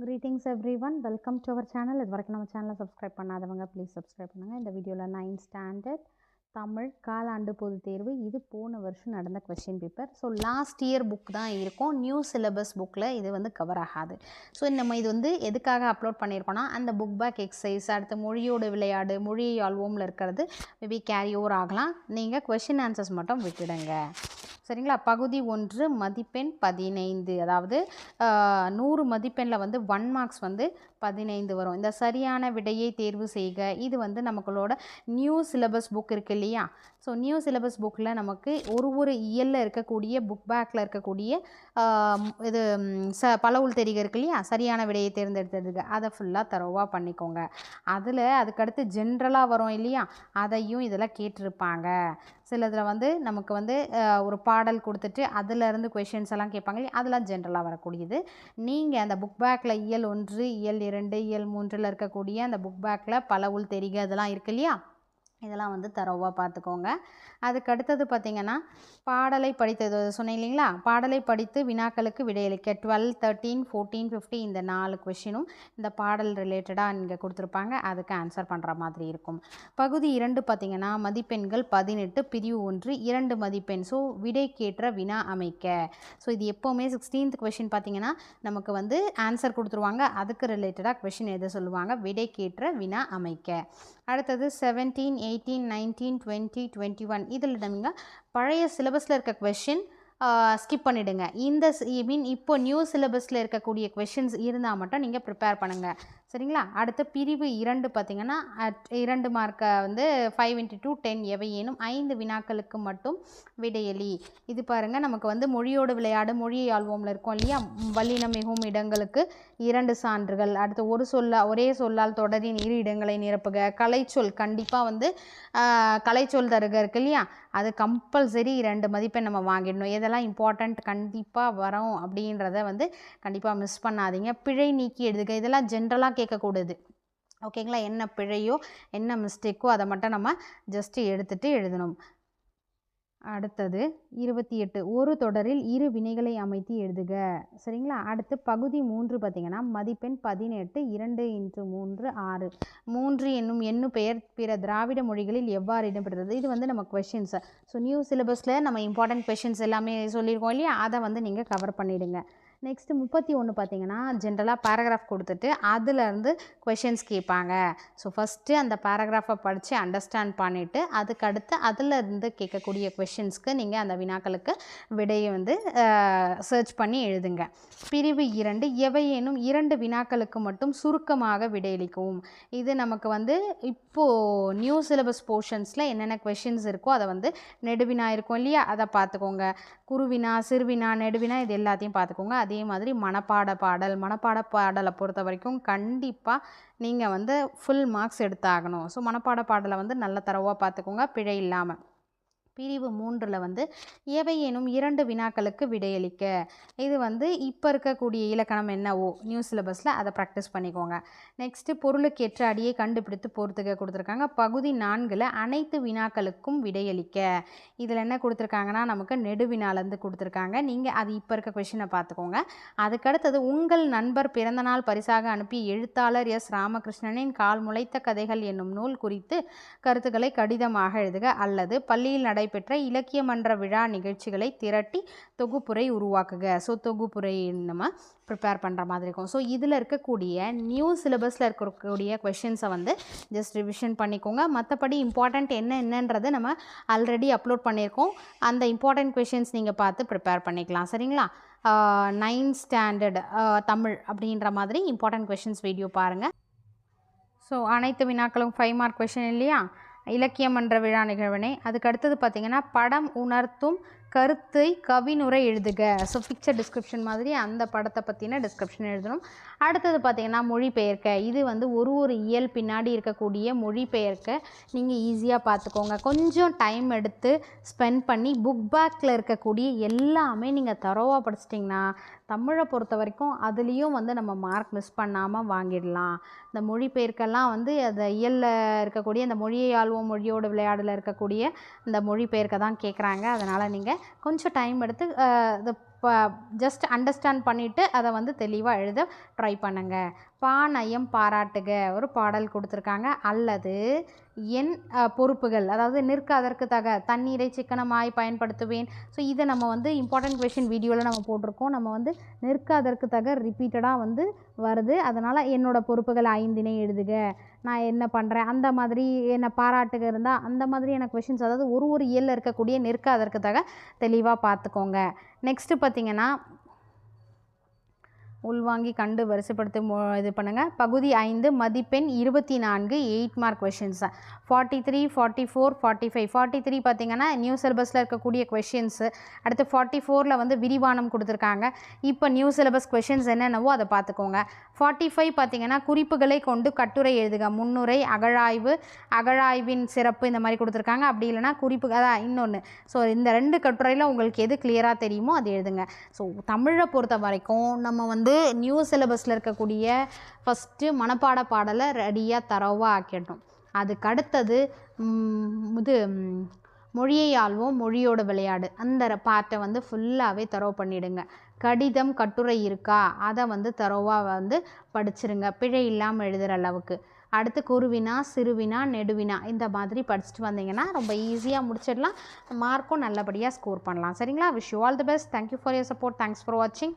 Greetings everyone welcome to our channel இது வரைக்கும் நம்ம சேனலை சப்ஸ்கிரைப் பண்ணாதவங்க ப்ளீஸ் சப்ஸ்கிரைப் பண்ணுங்கள் இந்த வீடியோவில் நைன்த் ஸ்டாண்டர்ட் தமிழ் காலாண்டு பொது தேர்வு. இது போன வருஷம் நடந்த question paper so last year book தான் இருக்கும். நியூ சிலபஸ் புக்கில் இது வந்து கவர் ஆகாது. ஸோ நம்ம இது வந்து எதுக்காக அப்லோட் பண்ணியிருக்கோம்னா அந்த புக் பேக் எக்ஸசைஸ் அடுத்து மொழியோட விளையாடு மொழி ஆல்வோமில் இருக்கிறது மேபி கேரி ஓவர் ஆகலாம். நீங்கள் கொஷின் ஆன்சர்ஸ் மட்டும் விட்டுடுங்க. சரிங்களா? பகுதி ஒன்று மதிப்பெண் பதினைந்து. அதாவது நூறு மதிப்பெண்ணில் வந்து ஒன் மார்க்ஸ் வந்து பதினைந்து வரும். இந்த சரியான விடையை தேர்வு செய்க. இது வந்து நமக்களோட நியூ சிலபஸ் புக் இருக்கு இல்லையா? ஸோ நியூ சிலபஸ் புக்கில் நமக்கு ஒரு ஒரு இயலில் இருக்கக்கூடிய புக் பேக்கில் இருக்கக்கூடிய இது ச பலவுள் தெரிக இருக்கு இல்லையா? சரியான விடையை தேர்ந்தெடுத்ததுக்கு. அதை ஃபுல்லாக தரவாக பண்ணிக்கோங்க. அதில் அதுக்கடுத்து ஜென்ரலாக வரும் இல்லையா? அதையும் இதில் கேட்டிருப்பாங்க. சிலதில் வந்து நமக்கு வந்து ஒரு பாடல் கொடுத்துட்டு அதிலேருந்து கொஷின்ஸ் எல்லாம் கேட்பாங்க இல்லையா? அதெல்லாம் ஜென்ரலாக வரக்கூடியது. நீங்கள் அந்த புக் பேக்கில் இயல் ஒன்று இயல் இரண்டு இயல் மூன்றில் இருக்கக்கூடிய அந்த புக் பேக்கில் பல உள் தெரிக அதெல்லாம் இருக்கு இல்லையா? இதெல்லாம் வந்து தரவாக பார்த்துக்கோங்க. அதுக்கு அடுத்தது பார்த்திங்கன்னா பாடலை படித்தது சொன்னேன் இல்லைங்களா? பாடலை படித்து வினாக்களுக்கு விடையளிக்க டுவெல் தேர்ட்டீன் ஃபோர்டீன் ஃபிஃப்டி இந்த நாலு கொஷினும் இந்த பாடல் ரிலேட்டடாக இங்கே கொடுத்துருப்பாங்க. அதுக்கு ஆன்சர் பண்ணுற மாதிரி இருக்கும். பகுதி இரண்டு பார்த்திங்கன்னா மதிப்பெண்கள் பதினெட்டு பிரிவு ஒன்று இரண்டு மதிப்பெண். ஸோ விடைக்கேற்ற வினா அமைக்க. ஸோ இது எப்போவுமே சிக்ஸ்டீன்த் கொஷின் பார்த்திங்கன்னா நமக்கு வந்து ஆன்சர் கொடுத்துருவாங்க. அதுக்கு ரிலேட்டடாக கொஷின் எதை சொல்லுவாங்க. விடைக்கேற்ற வினா அமைக்க. அடுத்தது seventeen eighteen nineteen twenty twenty one இதில் நீங்கள் பழைய சிலபஸில் இருக்க கொஷின் ஸ்கிப் பண்ணிவிடுங்க இந்த ஐ மீன் இப்போ நியூ சிலபஸில் இருக்கக்கூடிய கொஷின்ஸ் இருந்தால் மட்டும் நீங்கள் ப்ரிப்பேர் பண்ணுங்கள் சரிங்களா? அடுத்த பிரிவு இரண்டு பார்த்தீங்கன்னா இரண்டு மார்க்கை வந்து ஃபைவ் இன்ட்டு டூ டென் எவையேனும் ஐந்து வினாக்களுக்கு மட்டும் விடையலி இது பாருங்கள் நமக்கு வந்து மொழியோடு விளையாடு மொழியை ஆல்வோமில் இருக்கும் இல்லையா? வல்லினம் மிகவும் இடங்களுக்கு இரண்டு சான்றுகள். அடுத்து ஒரு சொல்ல ஒரே சொல்லால் தொடரின் இரு இடங்களை நிரப்புக. கலைச்சொல் கண்டிப்பாக வந்து கலைச்சொல் தருக இருக்கு இல்லையா? அது கம்பல்சரி ரெண்டு மதிப்பெண் நம்ம வாங்கிடணும். எதெல்லாம் இம்பார்ட்டண்ட் கண்டிப்பாக வரும் அப்படின்றத வந்து கண்டிப்பாக மிஸ் பண்ணாதீங்க. பிழை நீக்கி எழுதுக. இதெல்லாம் ஜென்ரலாக கேட்கக்கூடாது. ஓகேங்களா என்ன பிழையோ என்ன மிஸ்டேக்கோ அதை மட்டும் நம்ம ஜஸ்ட்டு எடுத்துகிட்டு எழுதணும். அடுத்தது இருபத்தி எட்டு ஒரு தொடரில் இரு வினைகளை அமைத்து எழுதுக. சரிங்களா? அடுத்து பகுதி மூன்று பார்த்திங்கன்னா மதிப்பெண் பதினெட்டு இரண்டு இன்று மூன்று ஆறு. மூன்று என்னும் எண்ணு பெயர் பிற திராவிட மொழிகளில் எவ்வாறு இடம்பெறுகிறது இது வந்து நம்ம கொஷின்ஸ் ஸோ நியூ சிலபஸில் நம்ம இம்பார்ட்டன்ட் கொஷின்ஸ் எல்லாமே சொல்லியிருக்கோம் இல்லையா? அதை வந்து நீங்கள் கவர் பண்ணிவிடுங்க நெக்ஸ்ட்டு முப்பத்தி ஒன்று பார்த்தீங்கன்னா ஜென்ரலாக பேராகிராஃப் கொடுத்துட்டு அதுலேருந்து கொஷின்ஸ் கேட்பாங்க. ஸோ ஃபஸ்ட்டு அந்த பேராகிராஃபை படித்து அண்டர்ஸ்டாண்ட் பண்ணிவிட்டு அதுக்கடுத்து அதில் இருந்து கேட்கக்கூடிய கொஷின்ஸ்க்கு நீங்கள் அந்த வினாக்களுக்கு விடையை வந்து சர்ச் பண்ணி எழுதுங்க. பிரிவு இரண்டு எவையேனும் இரண்டு வினாக்களுக்கு மட்டும் சுருக்கமாக விடையளிக்கவும். இது நமக்கு வந்து இப்போது நியூ சிலபஸ் போர்ஷன்ஸில் என்னென்ன கொஷின்ஸ் இருக்கோ அதை வந்து நெடுவினா இருக்கும் இல்லையா? அதை பார்த்துக்கோங்க. குருவினா சிறுவினா நெடுவினா இது எல்லாத்தையும் பார்த்துக்கோங்க. அதே மாதிரி மனப்பாட பாடல் மனப்பாட பாடலை பொறுத்த வரைக்கும் கண்டிப்பாக நீங்கள் வந்து ஃபுல் மார்க்ஸ் எடுத்தாகணும். ஸோ மனப்பாட பாடலை வந்து நல்ல தரவாக பார்த்துக்கோங்க. பிழை இல்லாமல் பிரிவு மூன்றில் வந்து எவையேனும் இரண்டு வினாக்களுக்கு விடையளிக்க. இது வந்து இப்போ இருக்கக்கூடிய இலக்கணம் என்னவோ நியூ சிலபஸில் அதை ப்ராக்டிஸ் பண்ணிக்கோங்க. நெக்ஸ்ட்டு பொருளுக்கு ஏற்ற அடியை கண்டுபிடித்து பொறுத்துக்க கொடுத்துருக்காங்க. பகுதி நான்கில் அனைத்து வினாக்களுக்கும் விடையளிக்க. இதில் என்ன கொடுத்துருக்காங்கன்னா நமக்கு நெடுவினாலேருந்து கொடுத்துருக்காங்க. நீங்கள் அது இப்போ இருக்க கொஷினை பார்த்துக்கோங்க அதுக்கடுத்தது உங்கள் நண்பர் பிறந்தநாள் பரிசாக அனுப்பிய எழுத்தாளர் எஸ். ராமகிருஷ்ணனின் கால் முளைத்த கதைகள் என்னும் நூல் குறித்து கருத்துக்களை கடிதமாக எழுதுக அல்லது பள்ளியில் நடை நடைபெற்ற இலக்கிய மன்ற விழா நிகழ்ச்சிகளை திரட்டி தொகுப்புரை உருவாக்குக. ஸோ தொகுப்புரை நம்ம ப்ரிப்பேர் பண்ணுற மாதிரி இருக்கும். ஸோ இதில் இருக்கக்கூடிய நியூ சிலபஸில் இருக்கக்கூடிய கொஷின்ஸை வந்து ஜஸ்ட் ரிவிஷன் பண்ணிக்கோங்க. மற்றபடி இம்பார்ட்டண்ட் என்ன என்னன்றது நம்ம ஆல்ரெடி அப்லோட் பண்ணியிருக்கோம். அந்த இம்பார்ட்டண்ட் கொஷின்ஸ் நீங்கள் பார்த்து ப்ரிப்பேர் பண்ணிக்கலாம். சரிங்களா? நைன்த் ஸ்டாண்டர்ட் தமிழ் அப்படின்ற மாதிரி இம்பார்ட்டண்ட் கொஷின்ஸ் வீடியோ பாருங்கள் ஸோ அனைத்து வினாக்களும் ஃபைவ் மார்க் கொஷின் இல்லையா? இலக்கியம் என்ற விழா நிகழ்வினை. அதுக்கு அடுத்தது பார்த்திங்கன்னா படம் உணர்த்தும் கருத்தை கவினுரை எழுதுக. ஸோ பிக்சர் டிஸ்கிரிப்ஷன் மாதிரி அந்த படத்தை பற்றின டிஸ்கிரிப்ஷன் எழுதணும். அடுத்தது பார்த்திங்கன்னா மொழிபெயர்க்க. இது வந்து ஒரு ஒரு இயல் பின்னாடி இருக்கக்கூடிய மொழிபெயர்க்க. நீங்கள் ஈஸியாக பார்த்துக்கோங்க கொஞ்சம் டைம் எடுத்து ஸ்பெண்ட் பண்ணி புக் பேக்கில் இருக்கக்கூடிய எல்லாமே நீங்கள் தரோவாக படிச்சிட்டிங்கன்னா தமிழை பொறுத்த வரைக்கும் அதுலேயும் வந்து நம்ம மார்க் மிஸ் பண்ணாமல் வாங்கிடலாம். இந்த மொழிபெயர்க்கெல்லாம் வந்து அந்த இயலில் இருக்கக்கூடிய அந்த மொழியை ஆழ்வோம் மொழியோட விளையாடில் இருக்கக்கூடிய இந்த மொழிபெயர்க்க தான் கேட்குறாங்க அதனால் நீங்கள் கொஞ்சம் டைம் எடுத்து இது ஜஸ்ட் அண்டர்ஸ்டாண்ட் பண்ணிவிட்டு அதை வந்து தெளிவாக எழுத ட்ரை பண்ணுங்கள் பாணயம் பாராட்டுக ஒரு பாடல் கொடுத்துருக்காங்க. அல்லது என் பொறுப்புகள் அதாவது நிற்க அதற்கு தக தண்ணீரை சிக்கனமாய் பயன்படுத்துவேன். ஸோ இதை நம்ம வந்து இம்பார்ட்டன்ட் கொஷின் வீடியோவில் நம்ம போட்டிருக்கோம். நம்ம வந்து நிற்க அதற்கு தக ரிப்பீட்டடாக வந்து வருது. அதனால் என்னோட பொறுப்புகள் ஐந்தினை எழுதுக. நான் என்ன பண்ணுறேன் அந்த மாதிரி என்னை பாராட்டுக இருந்தால் அந்த மாதிரியான கொஷின்ஸ் அதாவது ஒரு ஒரு இயலில் இருக்கக்கூடிய நிற்க அதற்கு தக தெளிவாக பார்த்துக்கோங்க. நெக்ஸ்ட்டு பார்த்தீங்கன்னா உள்வாங்கி கண்டு வரிசைப்படுத்தி இது பண்ணுங்கள் பகுதி ஐந்து மதிப்பெண் இருபத்தி நான்கு eight mark questions forty three forty four forty five forty three பார்த்தீங்கன்னா நியூ சிலபஸில் இருக்கக்கூடிய கொஷின்ஸு அடுத்து ஃபார்ட்டி ஃபோரில் வந்து விரிவானம் கொடுத்துருக்காங்க. இப்போ நியூ சிலபஸ் கொஷின்ஸ் என்னென்னவோ அதை பார்த்துக்கோங்க. ஃபார்ட்டி ஃபைவ் பார்த்தீங்கன்னா குறிப்புகளை கொண்டு கட்டுரை எழுதுக. முன்னுரை அகழாய்வு அகழாய்வின் சிறப்பு இந்த மாதிரி கொடுத்துருக்காங்க. அப்படி இல்லைன்னா குறிப்பு அதான் இன்னொன்று ஸோ இந்த ரெண்டு கட்டுரையில் உங்களுக்கு எது கிளியராக தெரியுமோ அது எழுதுங்க. ஸோ தமிழை பொறுத்த வரைக்கும் நம்ம வந்து நியூ சிலபஸில் இருக்கக்கூடிய ஃபஸ்ட்டு மனப்பாட பாடலை ரெடியாக தரவாக ஆக்கிடணும். அதுக்கு அடுத்தது இது மொழியை ஆள்வோம் மொழியோட விளையாடு. அந்த பார்ட்டை வந்து ஃபுல்லாகவே தரவு பண்ணிவிடுங்க கடிதம் கட்டுரை இருக்கா? அதை வந்து தரோவாக வந்து படிச்சிருங்க. பிழை இல்லாமல் எழுதுகிற அளவுக்கு. அடுத்து குருவினா சிறுவினா நெடுவினா இந்த மாதிரி படிச்சுட்டு வந்தீங்கன்னா ரொம்ப ஈஸியாக முடிச்சிடலாம். மார்க்கும் நல்லபடியாக ஸ்கோர் பண்ணலாம். சரிங்களா? Wish you all the best thank you for your support thanks for வாட்சிங்